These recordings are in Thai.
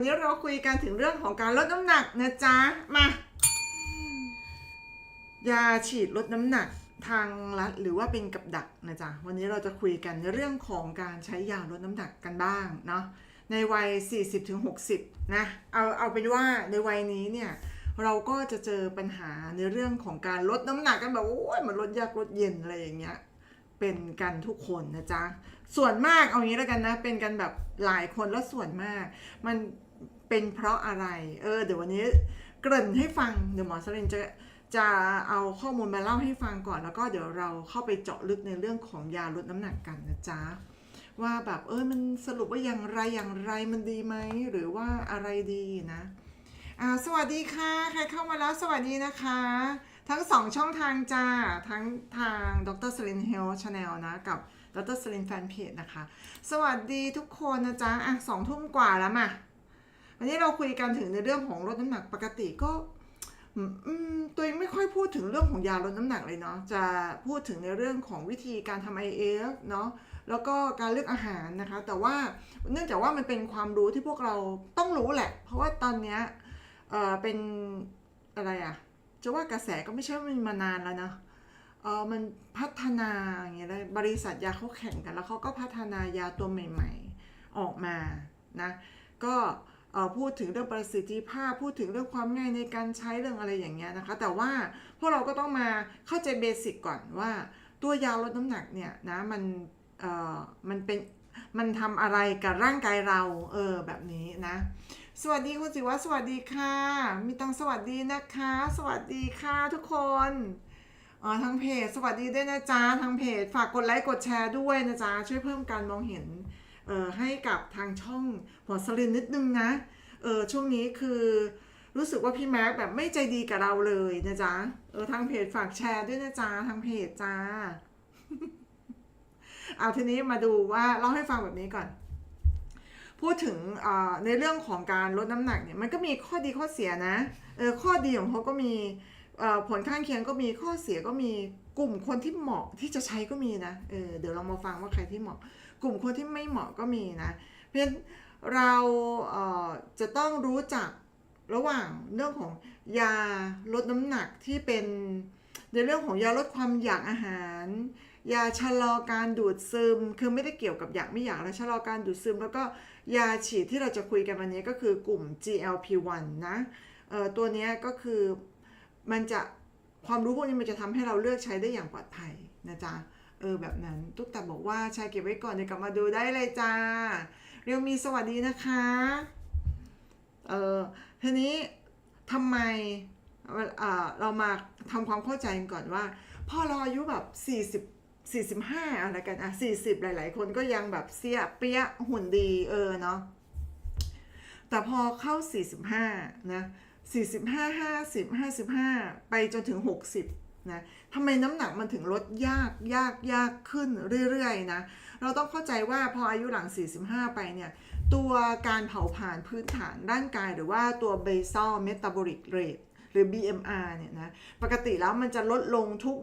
วันนี้เราคุยกันถึงเรื่องของการลดน้ำหนักนะจ๊ะ มา ยาฉีดลดน้ำหนักทางรัฐหรือว่าเป็นกับดักนะจ๊ะ วันนี้เราจะคุยกันในเรื่องของการใช้ยาลดน้ำหนักกันบ้างเนาะ ในวัย 40-60 นะ เอาเอาเป็นว่าในวัยนี้เนี่ยเราก็จะเจอปัญหาในเรื่องของการลดน้ำหนักกันแบบโอ้ยมันลดยากลดเย็นอะไรอย่างเงี้ยเป็นกันทุกคนนะจ๊ะ ส่วนมากเอางี้แล้วกันนะ เป็นกันแบบหลายคนแล้วส่วนมาก มัน เป็นเพราะอะไร เออ เดี๋ยววันนี้เกริ่นให้ฟัง เดี๋ยวหมอสลินจะจะเอาข้อมูลมาเล่าให้ฟังก่อน แล้วก็เดี๋ยวเราเข้าไปเจาะลึกในเรื่องของยาลดน้ำหนักกันนะจ๊ะ ว่าแบบเออมันสรุปว่าอย่างไรอย่างไรมันดีไหม หรือว่าอะไรดีนะอ่าสวัสดีค่ะ ใครเข้ามาแล้วสวัสดีนะคะ ทั้งสองช่องทางจ้า ทั้งทางดรสลินเฮลชาแนลนะ กับดรสลินแฟนเพจนะคะ สวัสดีทุกคนนะจ๊ะอะสองทุ่มกว่าแล้วมา วันนี้เราคุยกันถึงในเรื่องของลดน้ำหนักปกติก็ตัวเองไม่ค่อยพูดถึงเรื่องของยาลดน้ำหนักเลยเนาะจะพูดถึงในเรื่องของวิธีการทำ IF เนาะแล้วก็การเลือกอาหารนะคะ แต่ว่าเนื่องจากว่ามันเป็นความรู้ที่พวกเราต้องรู้แหละ เพราะว่าตอนเนี้ยเออเป็นอะไรอะจะว่ากระแสก็ไม่ใช่ว่ามันมานานแล้วนะเออมันพัฒนาอย่างเงี้ยเลยบริษัทยาเขาแข่งกัน แล้วเขาก็พัฒนายาตัวใหม่ ๆ ออกมานะก็เพูดถึงเรื่องประสิทธิภาพ พูดถึงเรื่องความง่ายในการใช้เรื่องอะไรอย่างเงี้ยนะคะ แต่ว่าพวกเราก็ต้องมาเข้าใจเบสิกก่อนว่า ตัวยาลดน้ำหนักเนี่ยนะมันเออมันเป็นมันทำอะไรกับร่างกายเราเออแบบนี้นะ สวัสดีคุณสิวะสวัสดีค่ะ มีตังสวัสดีนะคะ สวัสดีค่ะทุกคนอ๋อทางเพจสวัสดีด้วยนะจ๊ะทางเพจฝากกดไลค์กดแชร์ด้วยนะจ๊ะช่วยเพิ่มการมองเห็น ให้กับทางช่องหัวสลินนิดนึงนะเออช่วงนี้คือรู้สึกว่าพี่แม็กแบบไม่ใจดีกับเราเลยนะจ๊ะเออทางเพจฝากแชร์ด้วยนะจ๊ะทางเพจจ้าเอาทีนี้มาดูว่าเล่าให้ฟังแบบนี้ก่อน พูดถึงในเรื่องของการลดน้ำหนักเนี่ยมันก็มีข้อดีข้อเสียนะเออข้อดีของเขาก็มีผลข้างเคียงก็มีข้อเสียก็มีกลุ่มคนที่เหมาะที่จะใช้ก็มีนะเออเดี๋ยวเรามาฟังว่าใครที่เหมาะ กลุ่มคนที่ไม่เหมาะก็มีนะ เพราะฉะนั้นเราเจะต้องรู้จักระหว่างเรื่องของยาลดน้ำหนักที่เป็นในเรื่องของยาลดความอยากอาหาร ยาชะลอการดูดซึม คือไม่ได้เกี่ยวกับอยากไม่อยากแล้วชะลอการดูดซึม แล้วก็ยาฉีดที่เราจะคุยกันวันนี้ก็คือกลุ่ม GLP-1 นะตัวนี้ก็คือมันจะความรู้พวกนี้มันจะทำให้เราเลือกใช้ได้อย่างปลอดภัยนะจ๊ะ เออแบบนั้นตุ๊กตาบอกว่าชายเก็บไว้ก่อนเดี๋ยวกลับมาดูได้เลยจ้า เรียวมีสวัสดีนะคะ เออทีนี้ทำไมเออเรามาทำความเข้าใจกันก่อนว่า พอเราอายุแบบ 40 45 อะไรกันอะ 40 หลาย ๆ คนก็ยังแบบเสียเปี้ยหุ่นดีเออเนาะแต่พอเข้า 45 นะ 45 50 55 ไปจนถึง 60 นะ ทำไมน้ำหนักมันถึงลดยากยากยากขึ้นเรื่อยๆนะเราต้องเข้าใจว่าพออายุหลัง 45 ไปเนี่ยตัวการเผาผลาญพื้นฐานร่างกายหรือว่าตัว basal metabolic rate หรือ BMR เนี่ยนะปกติแล้วมันจะลดลงทุก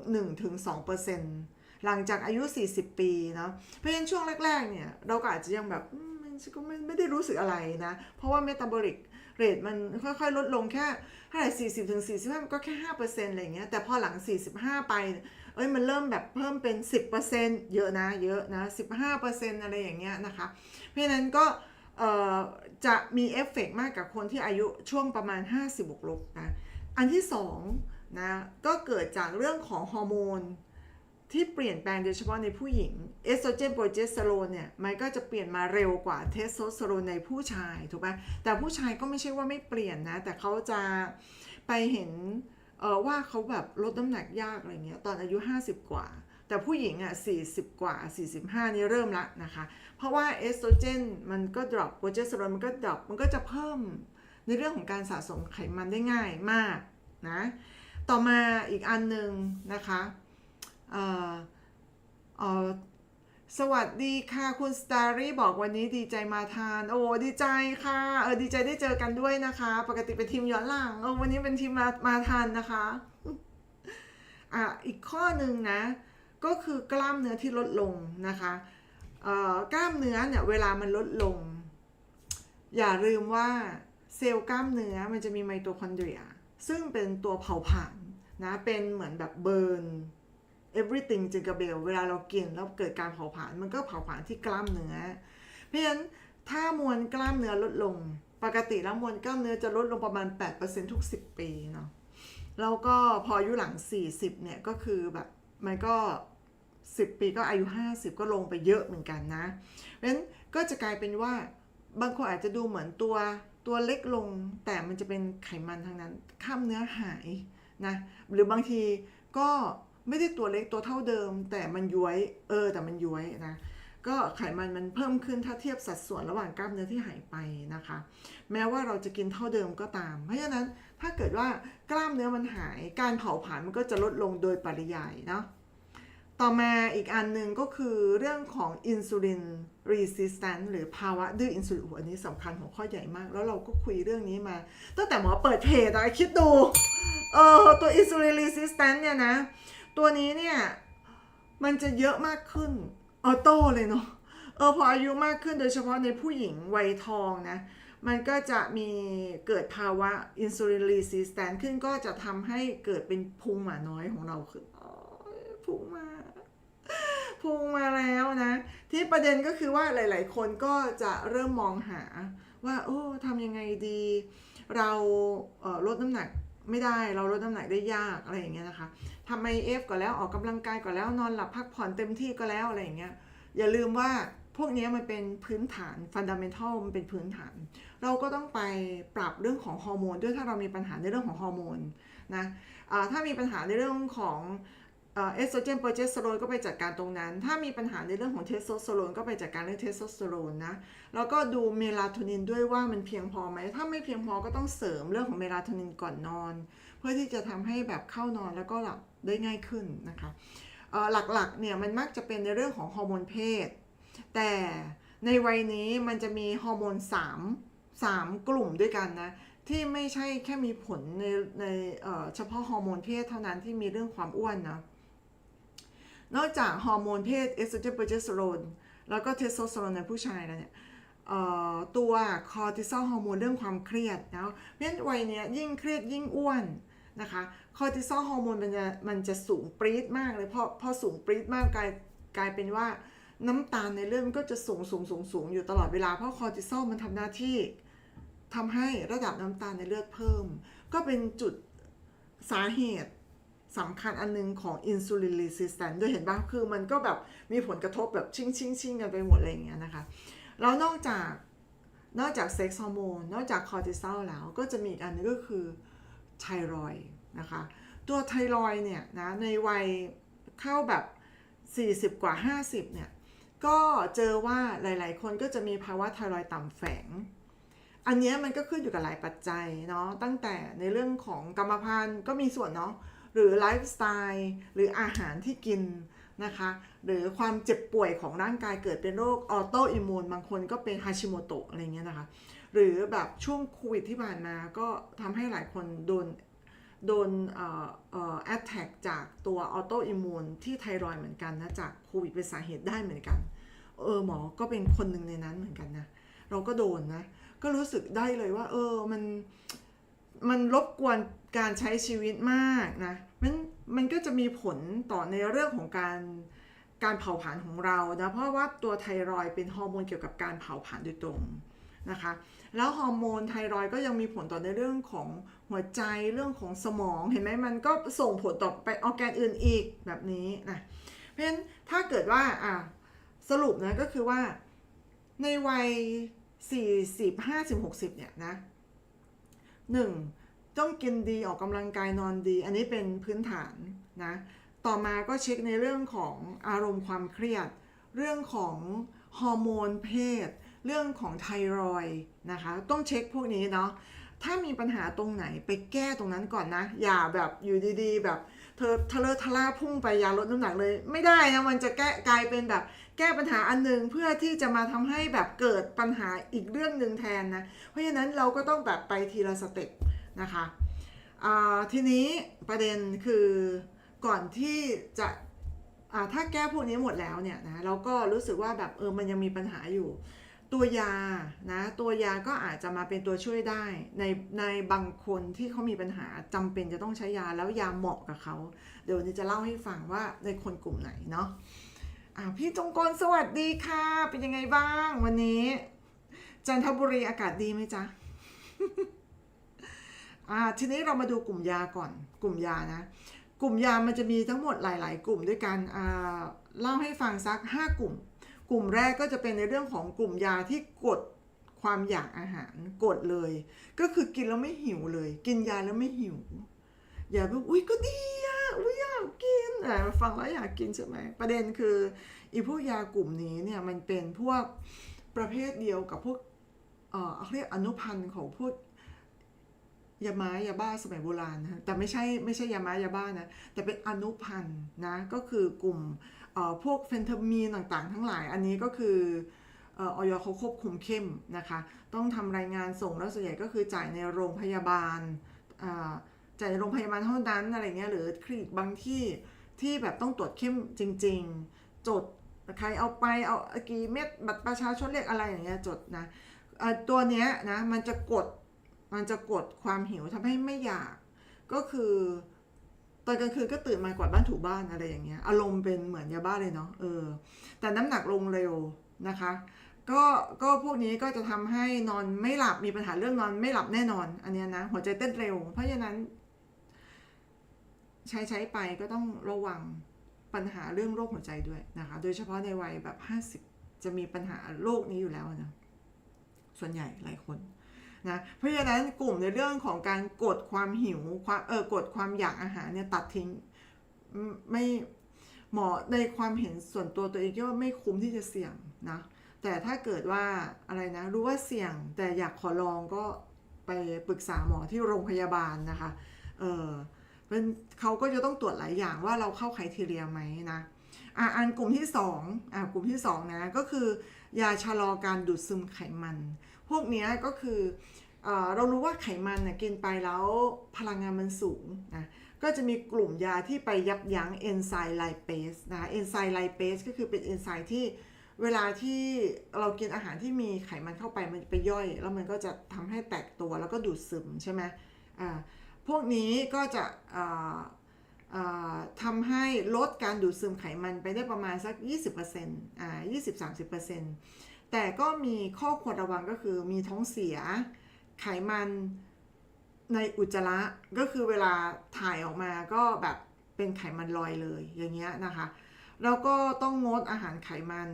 1-2%หลังจากอายุ 40 ปีเนาะเพราะฉะนั้นช่วงแรกๆเนี่ยเราก็อาจจะยังแบบมันก็ไม่ไม่ได้รู้สึกอะไรนะ เพราะว่า metabolic rate มันค่อยๆ ลดลงแค่เท่าไหร่40ถึง45มันก็แค่5%อะไรอย่างเงี้ยแต่พอหลัง45ไปเอ้ยมันเริ่มแบบเพิ่มเป็น10%เปอร์เซ็นต์เยอะนะเยอะนะ15%อร์เซ็นต์อะไรอย่างเงี้ยนะคะ เพราะฉะนั้นก็จะมีเอฟเฟกต์มากกับคนที่อายุช่วงประมาณ 50บวกลบนะ อันที่สองนะก็เกิดจากเรื่องของฮอร์โมน ที่เปลี่ยนแปลงโดยเฉพาะในผู้หญิงเอสโตรเจนโปรเจสเตอโรนเนี่ยมันก็จะเปลี่ยนมาเร็วกว่าเทสโทสเตอโรนในผู้ชายถูกไหมแต่ผู้ชายก็ไม่ใช่ว่าไม่เปลี่ยนนะ แต่เขาจะไปเห็นเออว่าเขาแบบลดน้ำหนักยากอะไรเงี้ยตอนอายุ 50 กว่า แต่ผู้หญิงอะ 40 กว่า 45 นี่เริ่มละนะคะ เพราะว่าเอสโตรเจนมันก็ดรอปโปรเจสเตอโรนมันก็ดรอปมันก็จะเพิ่มในเรื่องของการสะสมไขมันได้ง่ายมากนะต่อมาอีกอันหนึ่งนะคะ สวัสดีค่ะคุณสตารี่บอกวันนี้ดีใจมาทาน โอ้ดีใจค่ะเออดีใจได้เจอกันด้วยนะคะ ปกติเป็นทีมย้อนหลังเออวันนี้เป็นทีมมามาทานนะคะอะอีกข้อหนึ่งนะ ก็คือกล้ามเนื้อที่ลดลงนะคะเอ่อกล้ามเนื้อเนี่ยเวลามันลดลง อย่าลืมว่าเซลล์กล้ามเนื้อมันจะมีไมโตคอนเดรีย ซึ่งเป็นตัวเผาผลาญนะเป็นเหมือนแบบเบิร์น everything จิงกระเบลเวลาเรากินแล้วเกิดการเผาผลาญมันก็เผาผลาญที่กล้ามเนื้อ เพราะฉะนั้นถ้ามวลกล้ามเนื้อลดลง ปกติแล้วมวลกล้ามเนื้อจะลดลงประมาณ 8%ทุก 10 ปีเนาะแล้วก็พออายุหลัง 40 เนี่ยก็คือแบบมันก็ 10 ปีก็อายุ 50 ก็ลงไปเยอะเหมือนกันนะ เพราะฉะนั้นก็จะกลายเป็นว่าบางคนอาจจะดูเหมือนตัวตัวเล็กลงแต่มันจะเป็นไขมันทั้งนั้นข้ามเนื้อหายนะหรือบางทีก็ ไม่ได้ตัวเล็กตัวเท่าเดิม แต่มันย้วยเออแต่มันย้วยนะก็ไขมันมันเพิ่มขึ้นถ้าเทียบสัดส่วนระหว่างกล้ามเนื้อที่หายไปนะคะ แม้ว่าเราจะกินเท่าเดิมก็ตาม เพราะฉะนั้นถ้าเกิดว่ากล้ามเนื้อมันหาย การเผาผลาญมันก็จะลดลงโดยปริยายเนาะต่อมาอีกอันหนึ่งก็คือเรื่องของอินซูลิน resistant หรือภาวะดื้ออินซูลินอันนี้สำคัญของข้อใหญ่มาก แล้วเราก็คุยเรื่องนี้มา ตั้งแต่หมอเปิดเพจอะคิดดูเออตัวอินซูลิน resistant เนี่ยนะ ตัวนี้เนี่ยมันจะเยอะมากขึ้นออโต้เลยเนาะเออพออายุมากขึ้นโดยเฉพาะในผู้หญิงวัยทองนะมันก็จะมีเกิดภาวะอินซูลิน resistant ขึ้นก็จะทำให้เกิดเป็นพุงหมาน้อยของเราขึ้นอ๋อพุงมาพุงมาแล้วนะ ที่ประเด็นก็คือว่าหลาย ๆ คนก็จะเริ่มมองหาว่า โอ้ทำยังไงดี เราเออลดน้ำหนักไม่ได้เราลดน้ำหนักได้ยากอะไรอย่างเงี้ยนะคะ ทำไอเอฟก็แล้วออกกำลังกายก็แล้วนอนหลับพักผ่อนเต็มที่ก็แล้วอะไรอย่างเงี้ยอย่าลืมว่าพวกนี้มันเป็นพื้นฐานฟันดัมเ n ทัลมันเป็นพื้นฐาน เราก็ต้องไปปรับเรื่องของฮอร์โมนด้วยถ้าเรามีปัญหาในเรื่องของฮอร์โมนนะอ่าถ้ามีปัญหาในเรื่องของเอสโตรเจนโปรเจสเตอโรนก็ไปจัดการตรงนั้น ถ้ามีปัญหาในเรื่องของเทสโทสเตอโรนก็ไปจัดการเรื่องเทสโทสเตอโรนนะ แล้วก็ดูเมลาโทนินด้วยว่ามันเพียงพอไหม ถ้าไม่เพียงพอก็ต้องเสริมเรื่องของเมลาโทนินก่อนนอน เพื่อที่จะทำให้แบบเข้านอนแล้วก็หลับได้ง่ายขึ้นนะคะหลักๆเนี่ยมันมักจะเป็นในเรื่องของฮอร์โมนเพศ แต่ในวัยนี้มันจะมีฮอร์โมน3 3 กลุ่มด้วยกันนะ ที่ไม่ใช่แค่มีผลในในเฉพาะฮอร์โมนเพศเท่านั้นที่มีเรื่องความอ้วนนะนอกจากฮอร์โมนเพศเอสโตรเจนโปรเจสเตอโรนแล้วก็เทสโทสเตอโรนในผู้ชายแล้วเนี่ยตัวคอร์ติซอลฮอร์โมนเรื่องความเครียดนะเพราะฉะนั้นวัยเนี้ยยิ่งเครียดยิ่งอ้วน นะคะคอร์ติซอลฮอร์โมนมันจะมันจะสูงปรี๊ดมากเลยพอพอสูงปรี๊ดมากกลายกลายเป็นว่าน้ำตาลในเลือดมันก็จะสูงสูงสูงสูงอยู่ตลอดเวลา เพราะคอร์ติซอลมันทำหน้าที่ทำให้ระดับน้ำตาลในเลือดเพิ่ม ก็เป็นจุดสาเหตุสำคัญอันหนึงของอินซูลิน e สิสแตนด้วยเห็นปะคือมันก็แบบมีผลกระทบแบบชิงชิงชิงกันไปหมดอะไรอย่างเงี้ยนะคะ แล้วนอกจากนอกจากเซ็กซ์ฮอร์โมน นอกจากคอร์ติซอลแล้วก็จะมีอีกอันนึงก็คือ ไทรอยนะคะ ตัวไทรอยเนี่ยนะในวัยเข้าแบบ 40 กว่า 50 เนี่ย ก็เจอว่าหลาย ๆ คนก็จะมีภาวะไทรอยต่ำแฝง อันนี้มันก็ขึ้นอยู่กับหลายปัจจัยเนาะตั้งแต่ในเรื่องของกรรมพันธุ์ก็มีส่วนเนาะหรือไลฟ์สไตล์หรืออาหารที่กินนะคะ หรือความเจ็บป่วยของร่างกายเกิดเป็นโรคออโตอิมมูนบางคนก็เป็นฮาชิโมโตะอะไรเงี้ยนะคะ หรือแบบช่วงโควิดที่ผ่านมาก็ทำให้หลายคนโดนโดนเอ่อเอ่อแอตแทกจากตัวออโตอิมูนที่ไทรอยด์เหมือนกันนะ จากโควิดเป็นสาเหตุได้เหมือนกัน เออหมอก็เป็นคนหนึ่งในนั้นเหมือนกันนะ เราก็โดนนะ ก็รู้สึกได้เลยว่า เออมันมันรบกวนการใช้ชีวิตมากนะ มันมันก็จะมีผลต่อในเรื่องของการการเผาผลาญของเรานะ เพราะว่าตัวไทรอยเป็นฮอร์โมนเกี่ยวกับการเผาผลาญโดยตรง นะคะ แล้วฮอร์โมนไทรอยก็ยังมีผลต่อในเรื่องของหัวใจเรื่องของสมองเห็นไหมมันก็ส่งผลต่อไปออร์แกนอื่นอีกแบบนี้นะเพราะฉะนั้นถ้าเกิดว่าอะสรุปนะก็คือว่าในวัย 40 50 60 เนี่ยนะหนึ่งต้องกินดีออกกำลังกายนอนดี อันนี้เป็นพื้นฐานนะ ต่อมาก็เช็คในเรื่องของอารมณ์ความเครียด เรื่องของฮอร์โมนเพศ เรื่องของไทรอยนะคะ ต้องเช็คพวกนี้เนาะถ้ามีปัญหาตรงไหนไปแก้ตรงนั้นก่อนนะ อย่าแบบอยู่ดีๆ แบบเธอทะเลทะล่าพุ่งไปยาลดน้ำหนักเลย ไม่ได้นะมันจะแก้กลายเป็นแบบแก้ปัญหาอันหนึ่งเพื่อที่จะมาทำให้แบบเกิดปัญหาอีกเรื่องหนึ่งแทนนะ เพราะฉะนั้นเราก็ต้องแบบไปทีละสเต็ปนะคะทีนี้ประเด็นคือก่อนที่จะถ้าแก้พวกนี้หมดแล้วเนี่ยนะเราก็รู้สึกว่าแบบเออมันยังมีปัญหาอยู่ ตัวยานะตัวยาก็อาจจะมาเป็นตัวช่วยได้ในในบางคนที่เขามีปัญหาจำเป็นจะต้องใช้ยาแล้วยาเหมาะกับเขาเดี๋ยววันนี้จะเล่าให้ฟังว่าในคนกลุ่มไหนเนาะอ่าพี่จงกรสวัสดีค่ะ เป็นยังไงบ้างวันนี้ จันทบุรีอากาศดีไหมจ๊ะอ่าทีนี้เรามาดูกลุ่มยาก่อนกลุ่มยานะ กลุ่มยามันจะมีทั้งหมดหลาย ๆ กลุ่มด้วยกันอ่าเล่าให้ฟังสัก 5 กลุ่ม กลุ่มแรกก็จะเป็นในเรื่องของกลุ่มยาที่กดความอยากอาหารกดเลย ก็คือกินแล้วไม่หิวเลย กินยาแล้วไม่หิว อย่าแบบอุ้ยก็ดีอะอุ้ยอยากกินแต่ฟังแล้วอยากกินใช่ไหมประเด็นคืออีพวกยากลุ่มนี้เนี่ยมันเป็นพวกประเภทเดียวกับพวกเอ่อเรียกอนุพันธ์ของพวกยาม้ายาบ้าสมัยโบราณนะแต่ไม่ใช่ไม่ใช่ยาม้ายาบ้านะแต่เป็นอนุพันธ์นะก็คือกลุ่ม พวกเฟนทามีนต่างๆ ทั้งหลายอันนี้ก็คืออออยเขาควบคุมเข้มนะคะ ต้องทำรายงานส่งแล้วส่วนใหญ่ก็คือจ่ายในโรงพยาบาลจ่ายในโรงพยาบาลเท่านั้นอะไรเงี้ยหรือคลินิกบางที่ที่แบบต้องตรวจเข้มจริง ๆ จดใครเอาไปเอากี่เม็ดบัตรประชาชนเลขอะไรอย่างเงี้ยจดนะตัวเนี้ยนะมันจะกดมันจะกดความหิวทำให้ไม่อยากก็คือ ตอนกลางคืนก็ตื่นมากวาดบ้านถูบ้านอะไรอย่างเงี้ย อารมณ์เป็นเหมือนยาบ้าเลยเนาะเออ แต่น้ำหนักลงเร็วนะคะ ก็ก็พวกนี้ก็จะทำให้นอนไม่หลับมีปัญหาเรื่องนอนไม่หลับแน่นอน อันเนี้ยนะหัวใจเต้นเร็ว เพราะฉะนั้น ใช้ใช้ไปก็ต้องระวังปัญหาเรื่องโรคหัวใจด้วยนะคะ โดยเฉพาะในวัยแบบ 50 จะมีปัญหาโรคนี้อยู่แล้วนะส่วนใหญ่หลายคน นะเพราะฉะนั้นกลุ่มในเรื่องของการกดความหิวความเออกดความอยากอาหารเนี่ยตัดทิ้งไม่หมอในความเห็นส่วนตัวตัวเองก็ว่าไม่คุ้มที่จะเสี่ยงนะแต่ถ้าเกิดว่าอะไรนะรู้ว่าเสี่ยงแต่อยากขอลองก็ไปปรึกษาหมอที่โรงพยาบาลนะคะเออเป็นเขาก็จะต้องตรวจหลายอย่างว่าเราเข้าไครทีเรียไหมนะอะอันกลุ่มที่สองอะกลุ่มที่สองนะก็คือ ยาชะลอการดูดซึมไขมัน พวกนี้ก็คือเอเรารู้ว่าไขมันนี่ยกินไปแล้วพลังงานมันสูงนะก็จะมีกลุ่มยาที่ไปยับยั้งเอนไซม์ไลเปสนะเอนไซม์ไลเปสก็คือเป็นเอนไซม์ที่เวลาที่เรากินอาหารที่มีไขมันเข้าไปมันไปย่อย แล้วมันก็จะทำให้แตกตัวแล้วก็ดูดซึมใช่ไหมอ่าพวกนี้ก็จะอ่าอ่าทำให้ลดการดูดซึมไขมันไปได้ประมาณสัก 20%อ่า20-30% แต่ก็มีข้อควรระวังก็คือมีท้องเสีย ไขมันในอุจจาระก็คือเวลาถ่ายออกมาก็แบบเป็นไขมันลอยเลยอย่างเงี้ยนะคะแล้วก็ต้องงดอาหารไขมัน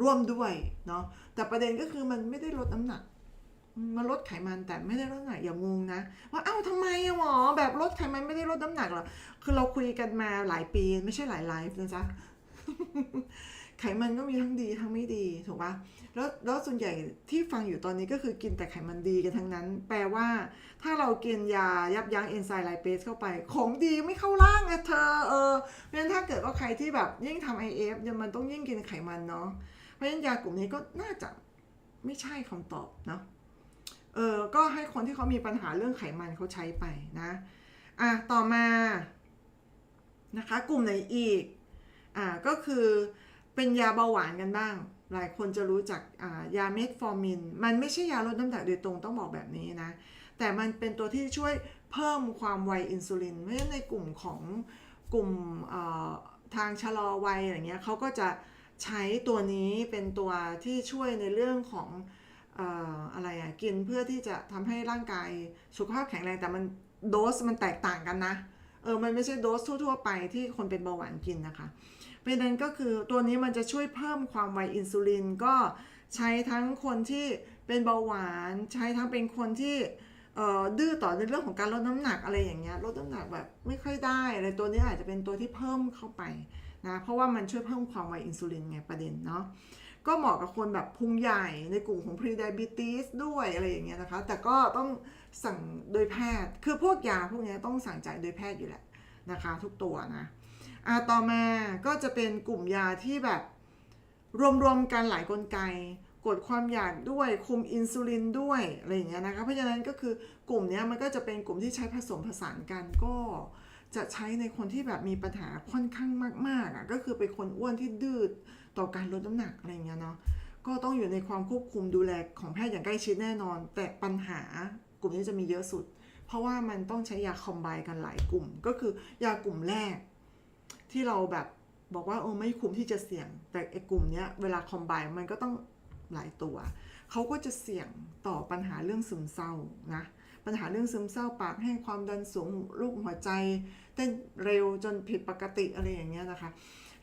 ร่วมด้วยเนาะแต่ประเด็นก็คือมันไม่ได้ลดน้ำหนักมันลดไขมันแต่ไม่ได้ลดน้ำหนักอย่างงงนะว่าเอ้าทำไมอะหมอแบบลดไขมันไม่ได้ลดน้ำหนักหรอคือเราคุยกันมาหลายปีไม่ใช่หลายไลฟ์นะจ๊ะ ไขมันก็มีทั้งดีทั้งไม่ดีถูกปะแล้วแล้วส่วนใหญ่ที่ฟังอยู่ตอนนี้ก็คือกินแต่ไขมันดีกันทั้งนั้น แปลว่า ถ้าเรากินยายับยั้งเอนไซม์ไลเปสเข้าไป ของดีไม่เข้าร่างอะเธอเออเพราะฉะนั้นถ้าเกิดว่าใครที่แบบยิ่งทำ IF เนี่ยมันต้องยิ่งกินไขมันเนาะเพราะฉะนั้นยากลุ่มนี้ก็น่าจะไม่ใช่คำตอบเนาะเออก็ให้คนที่เขามีปัญหาเรื่องไขมันเขาใช้ไปนะอะต่อมานะคะกลุ่มไหนอีกอ่าก็คือ เป็นยาเบาหวานกันบ้าง หลายคนจะรู้จักยาเมทฟอร์มิน มันไม่ใช่ยาลดน้ำหนักโดยตรงต้องบอกแบบนี้นะ แต่มันเป็นตัวที่ช่วยเพิ่มความไวอินซูลิน เพราะฉะนั้นในกลุ่มของกลุ่มทางชะลอวัยอะไรเงี้ยเขาก็จะใช้ตัวนี้เป็นตัวที่ช่วยในเรื่องของออะไรอะกินเพื่อที่จะทำให้ร่างกายสุขภาพแข็งแรงแต่มันโดสมันแตกต่างกันนะ เออ มันไม่ใช่โดสทั่ว ๆ ไปที่คนเป็นเบาหวานกินนะคะ เพราะนั้นก็คือตัวนี้มันจะช่วยเพิ่มความไวอินซูลินก็ใช้ทั้งคนที่เป็นเบาหวาน ใช้ทั้งเป็นคนที่ดื้อต่อในเรื่องของการลดน้ำหนักอะไรอย่างเงี้ยลดน้ำหนักแบบไม่ค่อยได้อะไรตัวนี้อาจจะเป็นตัวที่เพิ่มเข้าไปนะเพราะว่ามันช่วยเพิ่มความไวอินซูลินไงประเด็นเนาะก็เหมาะกับคนแบบพุงใหญ่ในกลุ่มของ pre-diabetes ด้วยอะไรอย่างเงี้ยนะคะ แต่ก็ต้องสั่งโดยแพทย์ คือพวกยาพวกเนี้ยต้องสั่งจ่ายโดยแพทย์อยู่แหละนะคะ ทุกตัวนะ อ่าต่อมาก็จะเป็นกลุ่มยาที่แบบรวมๆกันหลายกลไก กดความอยากด้วยคุมอินซูลินด้วยอะไรอย่างเงี้ยนะคะเพราะฉะนั้นก็คือกลุ่มนี้มันก็จะเป็นกลุ่มที่ใช้ผสมผสานกันก็จะใช้ในคนที่แบบมีปัญหาค่อนข้างมากๆอะก็คือเป็นคนอ้วนที่ดื้อต่อการลดน้ำหนักอะไรอย่างเงี้ยเนาะก็ต้องอยู่ในความควบคุมดูแลของแพทย์อย่างใกล้ชิดแน่นอน แต่ปัญหากลุ่มนี้จะมีเยอะสุด เพราะว่ามันต้องใช้ยาคอมไบกันหลายกลุ่ม ก็คือยากลุ่มแรก ที่เราแบบบอกว่าเออไม่คุ้มที่จะเสี่ยง แต่ไอ้กลุ่มเนี้ยเวลาคอมไบมันก็ต้องหลายตัว เขาก็จะเสี่ยงต่อปัญหาเรื่องซึมเศร้านะ ปัญหาเรื่องซึมเศร้าปากแห้งความดันสูงลูกหัวใจเต้นเร็วจนผิดปกติอะไรอย่างเงี้ยนะคะ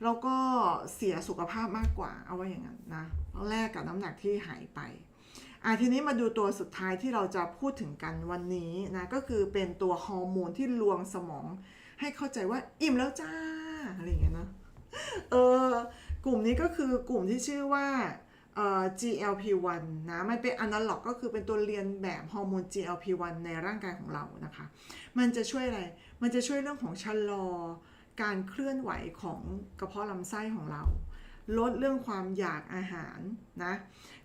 แล้วก็เสียสุขภาพมากกว่าเอาไว้อย่างนั้นนะแลกกับน้ำหนักที่หายไปอะทีนี้มาดูตัวสุดท้ายที่เราจะพูดถึงกันวันนี้นะก็คือเป็นตัวฮอร์โมนที่ลวงสมอง ให้เข้าใจว่าอิ่มแล้วจ้า อะไรอย่างเงี้ยนะเออกลุ่มนี้ก็คือกลุ่มที่ชื่อว่าเอ่อ GLP-1 นะมันเป็นอนาล็อกก็คือเป็นตัวเรียนแบบฮอร์โมน GLP-1 ในร่างกายของเรานะคะ มันจะช่วยอะไร มันจะช่วยเรื่องของชะลอ การเคลื่อนไหวของกระเพาะลำไส้ของเรา ลดเรื่องความอยากอาหารนะ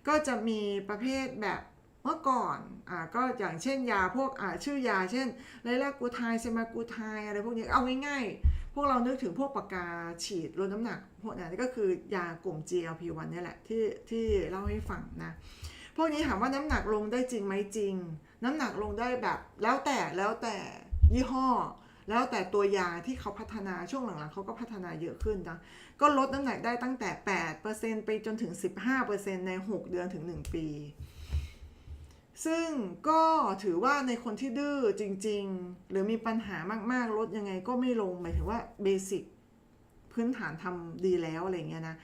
ก็จะมีประเภทแบบเมื่อก่อนอ่าก็อย่างเช่นยาพวกอ่าชื่อยาเช่นไลลากูไทายเซมากูไทายอะไรพวกนี้เอาง่ายๆ พวกเรานึกถึงพวกปากกาฉีดลดน้ำหนักพวกนั้นก็คือยากลุ่ม GLP-1 เนี่ยแหละที่ที่เล่าให้ฟังนะ พวกนี้ถามว่าน้ำหนักลงได้จริงไหมจริง น้ำหนักลงได้แบบแล้วแต่แล้วแต่ยี่ห้อ แล้วแต่ตัวยาที่เขาพัฒนาช่วงหลังๆเขาก็พัฒนาเยอะขึ้นนะก็ลดน้ำหนักได้ตั้งแต่ 8%ไปจนถึง 15%ใน 6 เดือนถึง 1 ปี ซึ่งก็ถือว่าในคนที่ดื้อจริง ๆ หรือมีปัญหามากๆลดยังไงก็ไม่ลงหมายถึงว่าเบสิกพื้นฐานทำดีแล้วอะไรเงี้ยนะ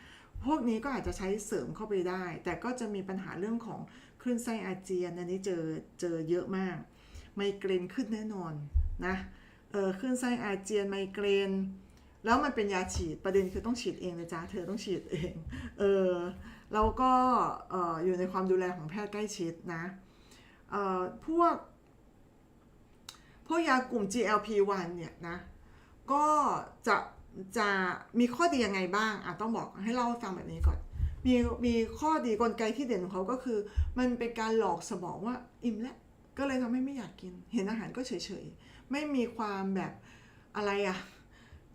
พวกนี้ก็อาจจะใช้เสริมเข้าไปได้ แต่ก็จะมีปัญหาเรื่องของคลื่นไส้อาเจียนอันนี้เจอเจอเยอะมาก ไมเกรนขึ้นแน่นอนนะเออคลื่นไส้อาเจียนไมเกรน แล้วมันเป็นยาฉีดประเด็นคือต้องฉีดเองนะจ๊ะเธอต้องฉีดเองเออแล้วก็เอออยู่ในความดูแลของแพทย์ใกล้ชิดนะ พวกพวกยากลุ่ม GLP-1 เนี่ยนะ ก็จะจะมีข้อดียังไงบ้างอะต้องบอกให้เล่าฟังแบบนี้ก่อน มีมีข้อดีกลไกที่เด่นของเขาก็คือ มันเป็นการหลอกสมองว่าอิ่มแล้วก็เลยทำให้ไม่อยากกิน เห็นอาหารก็เฉยๆ ไม่มีความแบบอะไรอะ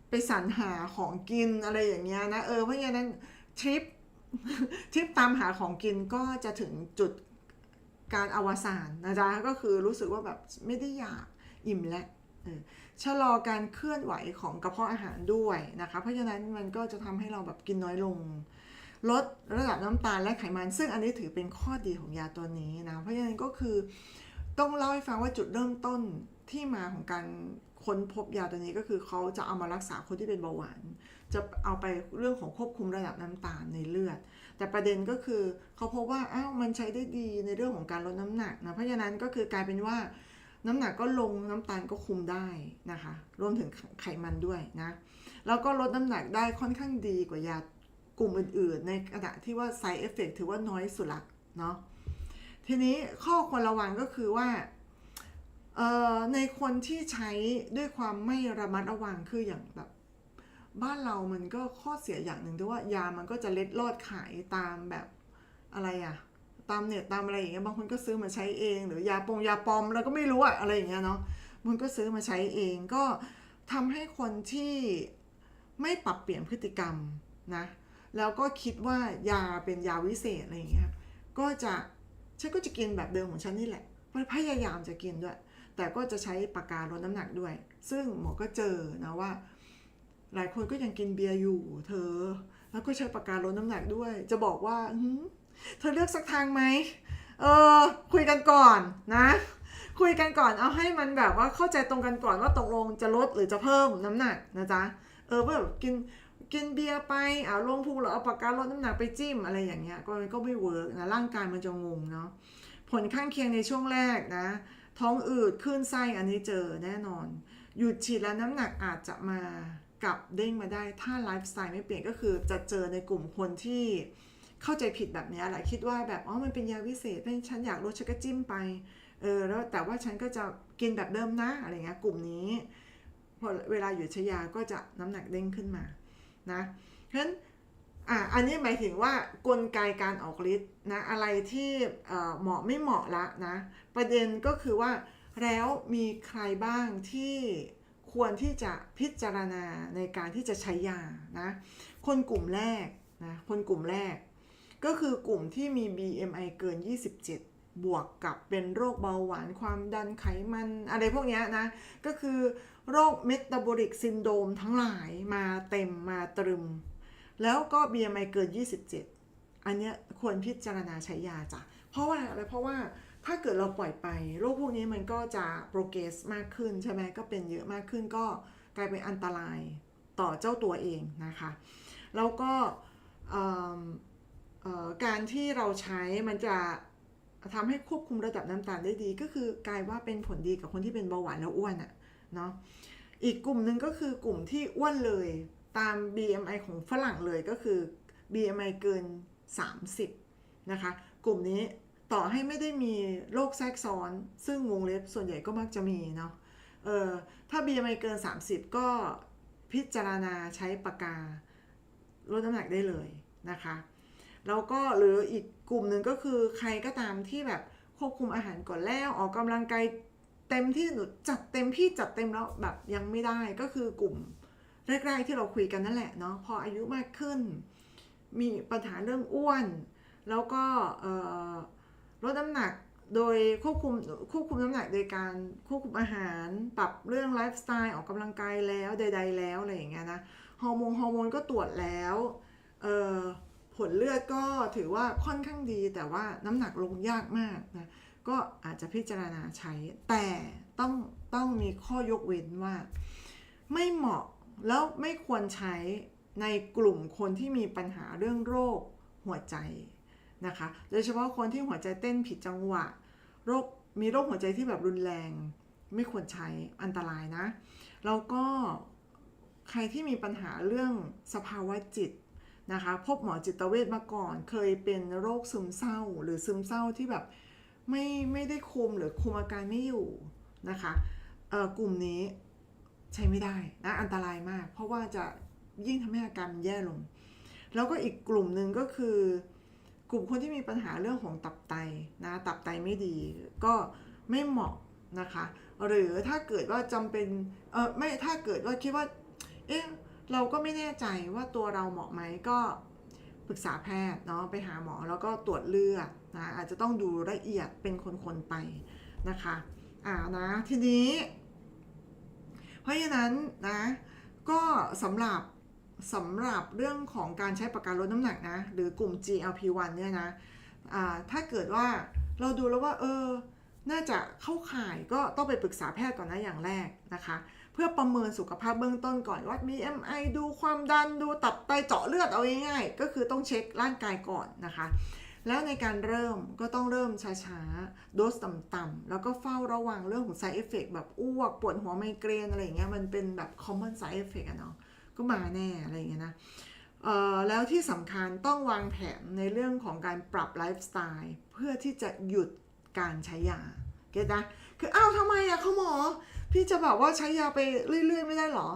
ไปสรรหาของกินอะไรอย่างเงี้ยนะ เออเพราะฉะนั้นทริปทริปตามหาของกินก็จะถึงจุด การอวสานนะจ๊ะก็คือรู้สึกว่าแบบไม่ได้อยากอิ่มแล้วชะลอการเคลื่อนไหวของกระเพาะอาหารด้วยนะคะ เพราะฉะนั้นมันก็จะทำให้เราแบบกินน้อยลง ลดระดับน้ำตาลและไขมัน ซึ่งอันนี้ถือเป็นข้อดีของยาตัวนี้นะ เพราะฉะนั้นก็คือต้องเล่าให้ฟังว่าจุดเริ่มต้นที่มาของการค้นพบยาตัวนี้ก็คือเขาจะเอามารักษาคนที่เป็นเบาหวาน จะเอาไปเรื่องของควบคุมระดับน้ำตาลในเลือด แต่ประเด็นก็คือเขาพบว่าอ้าวมันใช้ได้ดีในเรื่องของการลดน้ำหนักนะเพราะฉะนั้นก็คือกลายเป็นว่าน้ำหนักก็ลงน้ำตาลก็คุมได้นะคะ รวมถึงไขมันด้วยนะ แล้วก็ลดน้ำหนักได้ค่อนข้างดีกว่ายากลุ่มอื่นๆ ในขณะที่ว่า side effect ถือว่าน้อยสุดละเนาะ ทีนี้ข้อควรระวังก็คือว่าเอ่อในคนที่ใช้ด้วยความไม่ระมัดระวังคืออย่างแบบ บ้านเรามันก็ข้อเสียอย่างหนึ่งที่ว่ายามันก็จะเล็ดลอดขายตามแบบอะไรอะตามเน็ตตามอะไรอย่างเงี้ยบางคนก็ซื้อมาใช้เอง หรือยาปงยาปลอมแล้วก็ไม่รู้อะอะไรอย่างเงี้ยเนาะมันก็ซื้อมาใช้เองก็ทำให้คนที่ไม่ปรับเปลี่ยนพฤติกรรมนะแล้วก็คิดว่ายาเป็นยาวิเศษอะไรอย่างเงี้ยก็จะฉันก็จะกินแบบเดิมของฉันนี่แหละพยายามจะกินด้วย แต่ก็จะใช้ปากกาลดน้ำหนักด้วย ซึ่งหมอก็เจอนะว่า หลายคนก็ยังกินเบียร์อยู่ เธอ แล้วก็ใช้ปากกาลดน้ำหนักด้วย จะบอกว่าเธอเลือกสักทางไหมเออ คุยกันก่อนนะ คุยกันก่อนเอาให้มันแบบว่าเข้าใจตรงกันก่อนว่าตกลงจะลดหรือจะเพิ่มน้ำหนักนะจ๊ะเออแบบกินกินเบียร์ไปเอาลงพุงหรือเอาปากกาลดน้ำหนักไปจิ้มอะไรอย่างเงี้ยก็ก็ไม่เวิร์กนะร่างกายมันจะงงเนาะผลข้างเคียงในช่วงแรกนะ ท้องอืดคลื่นไส้อันนี้เจอแน่นอน หยุดฉีดแล้วน้ำหนักอาจจะมา กลับเด้งมาได้ถ้าไลฟ์สไตล์ไม่เปลี่ยนก็คือจะเจอในกลุ่มคนที่เข้าใจผิดแบบนี้แหละคิดว่าแบบอ๋อมันเป็นยาวิเศษเป็นฉันอยากลดฉันก็จิ้มไปเออแล้วแต่ว่าฉันก็จะกินแบบเดิมนะอะไรเงี้ยกลุ่มนี้พอเวลาหยุดใช้ยาก็จะน้ำหนักเด้งขึ้นมานะเพราะฉะนั้นอะอันนี้หมายถึงว่ากลไกการออกฤทธิ์นะอะไรที่เออเหมาะไม่เหมาะละนะประเด็นก็คือว่าแล้วมีใครบ้างที่ ควรที่จะพิจารณาในการที่จะใช้ยานะ คนกลุ่มแรกนะคนกลุ่มแรก ก็คือกลุ่มที่มี BMI เกิน 27 บวกกับเป็นโรคเบาหวานความดันไขมันอะไรพวกนี้นะ ก็คือโรคเมตาบอลิกซินโดมทั้งหลายมาเต็มมาตรึม แล้วก็ BMI เกิน 27 อันเนี้ยควรพิจารณาใช้ยาจ้ะเพราะว่าอะไรเพราะว่า ถ้าเกิดเราปล่อยไปโรคพวกนี้มันก็จะโปรเกรสมากขึ้นใช่ไหมก็เป็นเยอะมากขึ้นก็กลายเป็นอันตรายต่อเจ้าตัวเองนะคะ แล้วก็การที่เราใช้มันจะทำให้ควบคุมระดับน้ำตาลได้ดี ก็คือกลายว่าเป็นผลดีกับคนที่เป็นเบาหวานแล้วอ้วนอะเนาะอีกกลุ่มหนึ่งก็คือกลุ่มที่อ้วนเลยตาม BMI ของฝรั่งเลยก็คือ BMI เกิน 30 นะคะ กลุ่มนี้ ต่อให้ไม่ได้มีโรคแทรกซ้อน ซึ่งวงเล็บส่วนใหญ่ก็มักจะมีเนาะเออถ้า BMI เกิน 30 ก็พิจารณาใช้ปากกาลดน้ำหนักได้เลยนะคะแล้วก็หรืออีกกลุ่มหนึ่งก็คือใครก็ตามที่แบบควบคุมอาหารก่อนแล้วออกกำลังกายเต็มที่หนูจัดเต็มพี่จัดเต็มแล้วแบบยังไม่ได้ก็คือกลุ่มแรกๆที่เราคุยกันนั่นแหละเนาะพออายุมากขึ้น มีปัญหาเรื่องอ้วน แล้วก็เอ่อ ลดน้ำหนักโดยควบคุมควบคุมน้ำหนักโดยการควบคุมอาหาร ปรับเรื่องไลฟ์สไตล์ออกกำลังกายแล้วใด ๆ แล้วอะไรอย่างเงี้ยนะฮอร์โมนฮอร์โมนก็ตรวจแล้วเอ่อผลเลือดก็ถือว่าค่อนข้างดี แต่ว่าน้ำหนักลงยากมากนะก็อาจจะพิจารณาใช้ แต่ต้องต้องมีข้อยกเว้นว่า ไม่เหมาะแล้วไม่ควรใช้ในกลุ่มคนที่มีปัญหาเรื่องโรคหัวใจ นะคะ โดยเฉพาะคนที่หัวใจเต้นผิดจังหวะ โรคมีโรคหัวใจที่แบบรุนแรง ไม่ควรใช้อันตรายนะ แล้วก็ใครที่มีปัญหาเรื่องสภาวะจิตนะคะ พบหมอจิตเวชมาก่อน เคยเป็นโรคซึมเศร้า หรือซึมเศร้าที่แบบไม่ไม่ได้คุมหรือคุมอาการไม่อยู่นะคะเอ่อกลุ่มนี้ใช้ไม่ได้นะอันตรายมาก เพราะว่าจะยิ่งทำให้อาการแย่ลง แล้วก็อีกกลุ่มหนึ่งก็คือ กลุ่มคนที่มีปัญหาเรื่องของตับไตนะตับไตไม่ดีก็ไม่เหมาะนะคะ หรือถ้าเกิดว่าจำเป็นเออไม่ถ้าเกิดว่าคิดว่าเอ๊ะเราก็ไม่แน่ใจว่าตัวเราเหมาะไหมก็ปรึกษาแพทย์เนาะไปหาหมอแล้วก็ตรวจเลือดนะอาจจะต้องดูละเอียดเป็นคนๆไปนะคะอ่านะทีนี้ เพราะฉะนั้นนะก็สำหรับ สำหรับเรื่องของการใช้ประกันลดน้ำหนักนะ หรือกลุ่ม GLP-1 เนี่ยนะถ้าเกิดว่าเราดูแล้วว่าเออ น่าจะเข้าข่ายก็ต้องไปปรึกษาแพทย์ก่อนนะอย่างแรกนะคะ เพื่อประเมินสุขภาพเบื้องต้นก่อนวัด BMI ดูความดันดูตับไตเจาะเลือดเอาง่ายๆก็คือต้องเช็คร่างกายก่อนนะคะ แล้วในการเริ่มก็ต้องเริ่มช้าๆ โดสต่ำๆแล้วก็เฝ้าระวังเรื่องของ side effect แบบอ้วกปวดหัวไมเกรนอะไรอย่างเงี้ยมันเป็นแบบ common side effect อะเนาะ ก็มาแน่อะไรอย่างเงี้ยนะแล้วที่สำคัญต้องวางแผนในเรื่องของการปรับไลฟ์สไตล์เพื่อที่จะหยุดการใช้ยาเก็ตนะคืออ้าวทำไมอะเขาหมอ พี่จะแบบว่าใช้ยาไปเรื่อยๆ ไม่ได้หรอ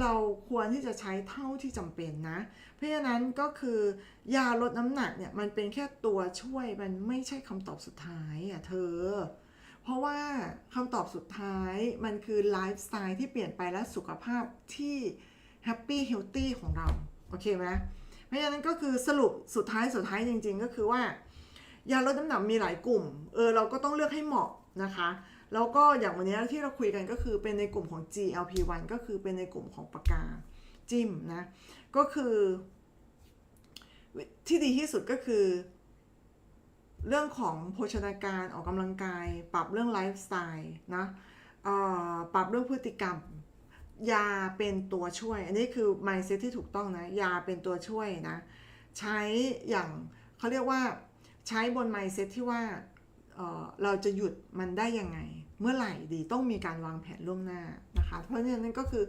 เราควรที่จะใช้เท่าที่จำเป็นนะ เพราะฉะนั้นก็คือยาลดน้ำหนักเนี่ยมันเป็นแค่ตัวช่วยมันไม่ใช่คำตอบสุดท้ายอะเธอ เพราะว่าคำตอบสุดท้ายมันคือไลฟ์สไตล์ที่เปลี่ยนไปและสุขภาพที่ แฮปปี้เฮลตี้ของเรา โอเคไหมเพราะฉะนั้นก็คือสรุปสุดท้ายสุดท้ายจริง ๆ ก็คือว่ายาลดน้ำหนักมีหลายกลุ่ม เออเราก็ต้องเลือกให้เหมาะนะคะ แล้วก็อย่างวันนี้ที่เราคุยกันก็คือเป็นในกลุ่มของ GLP-1 ก็คือเป็นในกลุ่มของปากกาจิ้มนะ ก็คือที่ดีที่สุดก็คือ เรื่องของโภชนาการออกกำลังกาย ปรับเรื่องไลฟ์สไตล์นะออปรับเรื่องพฤติกรรม ยาเป็นตัวช่วย อันนี้คือ mindset ที่ถูกต้องนะ ยาเป็นตัวช่วยนะ ใช้อย่างเขาเรียกว่าใช้บน mindset ที่ว่าเเราจะหยุดมันได้ยังไง เมื่อไหร่ดีต้องมีการวางแผนล่วงหน้านะคะ เพราะฉะนั้นก็คือ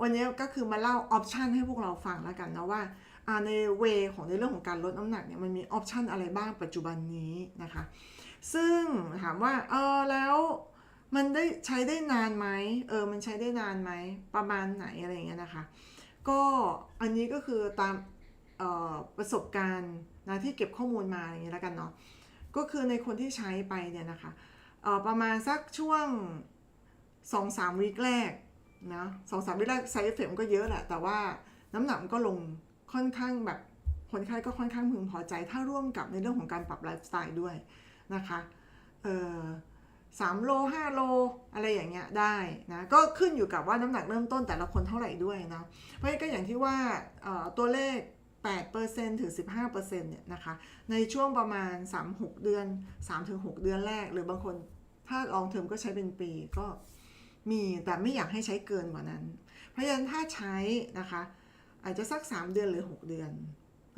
วันนี้ก็คือมาเล่าออปชันให้พวกเราฟังแล้วกันนะว่าอ่าในเวของในเรื่องของการลดน้ำหนักเนี่ยมันมีออปชันอะไรบ้างปัจจุบันนี้นะคะ ซึ่งถามว่าเออแล้ว มันได้ใช้ได้นานไหมเออ มันใช้ได้นานไหม ประมาณไหนอะไรเงี้ยนะคะ ก็อันนี้ก็คือตามออประสบการณ์นะที่เก็บข้อมูลมาอย่างนี้ยแล้วกันเนาะ ก็คือในคนที่ใช้ไปเนี่ยนะคะออประมาณสักช่วง 2-3วีคแรกนะสองสามวีคแรกไซเอฟเฟมันก็เยอะแหละ แต่ว่าน้ำหนักมันก็ลงค่อนข้างแบบคนไข้ก็ค่อนข้างพึงพอใจ ถ้าร่วมกับในเรื่องของการปรับไลฟ์สไตล์ด้วยนะคะ เออ สามโลห้าโล อะไรอย่างเงี้ยได้นะก็ขึ้นอยู่กับว่าน้ำหนักเริ่มต้นแต่ละคนเท่าไหร่ด้วยนะเพราะฉะนั้นก็อย่างที่ว่าเอ่อตัวเลข 8%ถึง 15%เนี่ยนะคะในช่วงประมาณ 3-6 เดือน 3-6 เดือนแรก หรือบางคนถ้าลองเทอมก็ใช้เป็นปีก็มีแต่ไม่อยากให้ใช้เกินกว่านั้น เพราะฉะนั้นถ้าใช้นะคะอาจจะสัก 3 เดือนหรือ 6 เดือน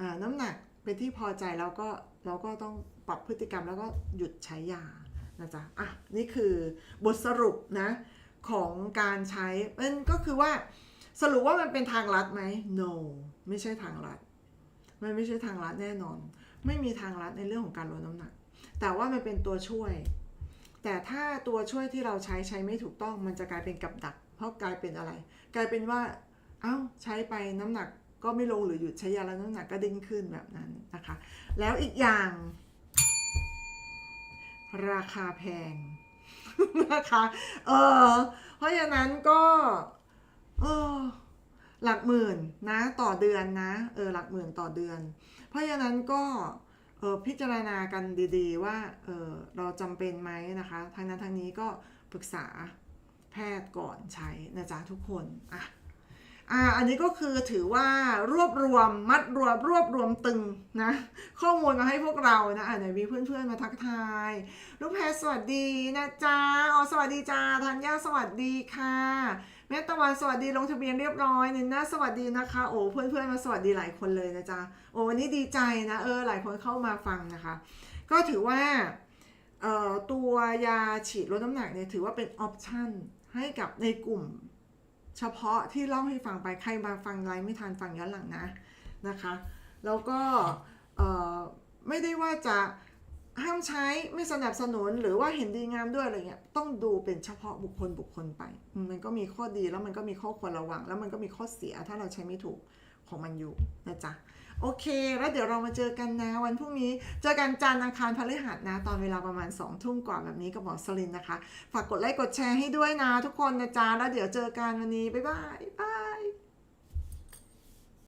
อน้ำหนักเป็นที่พอใจแล้วก็เราก็ต้องปรับพฤติกรรมแล้วก็หยุดใช้ยา นะจ๊ะ อะ นี่คือบทสรุปนะของการใช้มันก็คือว่าสรุปว่ามันเป็นทางลัดไหม no ไม่ใช่ทางลัด มันไม่ใช่ทางลัดแน่นอน ไม่มีทางลัดในเรื่องของการลดน้ำหนัก แต่ว่ามันเป็นตัวช่วย แต่ถ้าตัวช่วยที่เราใช้ใช้ไม่ถูกต้อง มันจะกลายเป็นกับดัก เพราะกลายเป็นอะไร กลายเป็นว่า เอ้า ใช้ไปน้ำหนักก็ไม่ลงหรือหยุดใช้ยาแล้วน้ำหนักก็ดิ้นขึ้นแบบนั้นนะคะ แล้วอีกอย่าง ราคาแพงนะคะเออเพราะฉะนั้นก็เออหลักหมื่นนะต่อเดือนนะเออหลักหมื่นต่อเดือน เพราะฉะนั้นก็เออพิจารณากันดีๆ ว่าเออเราจำเป็นไหมนะคะทางนั้นทางนี้ก็ปรึกษาแพทย์ก่อนใช้นะจ๊ะทุกคนอะ อ่าอันนี้ก็คือถือว่ารวบรวมมัดรวมรวบรวมตึงนะข้อมูลมาให้พวกเรานะอ่าไหนมีเพื่อนๆมาทักทายลูกแพรสวัสดีนะจ๊ะอ๋อสวัสดีจ้าธัญญาสวัสดีค่ะแม่ตะวันสวัสดีลงทะเบียนเรียบร้อยนินนาสวัสดีนะคะโอ้เพื่อนๆมาสวัสดีหลายคนเลยนะจ๊ะโอ้วันนี้ดีใจนะเออหลายคนเข้ามาฟังนะคะ ก็ถือว่าตัวยาฉีดลดน้ำหนักเนี่ยถือว่าเป็นออปชั่นให้กับในกลุ่ม เฉพาะที่เล่าให้ฟังไปใครมาฟังไลฟ์ไม่ทันฟังย้อนหลังนะนะคะแล้วก็ไม่ได้ว่าจะห้ามใช้ไม่สนับสนุนหรือว่าเห็นดีงามด้วยอะไรเงี้ยต้องดูเป็นเฉพาะบุคคลบุคคลไป มันก็มีข้อดีแล้วมันก็มีข้อควรระวัง แล้วมันก็มีข้อเสียถ้าเราใช้ไม่ถูกของมันอยู่นะจ๊ะ โอเค แล้วเดี๋ยวเรามาเจอกันนะวันพรุ่งนี้ เจอกันจันทร์อังคารพฤหัสนะ ตอนเวลาประมาณ2องทุ่มกว่าแบบนี้กับหมอสลินนะคะ ฝากกดไลค์กดแชร์ให้ด้วยนะทุกคนนะจ๊ะแล้วเดี๋ยวเจอกันวันนี้บ๊ายบายบาย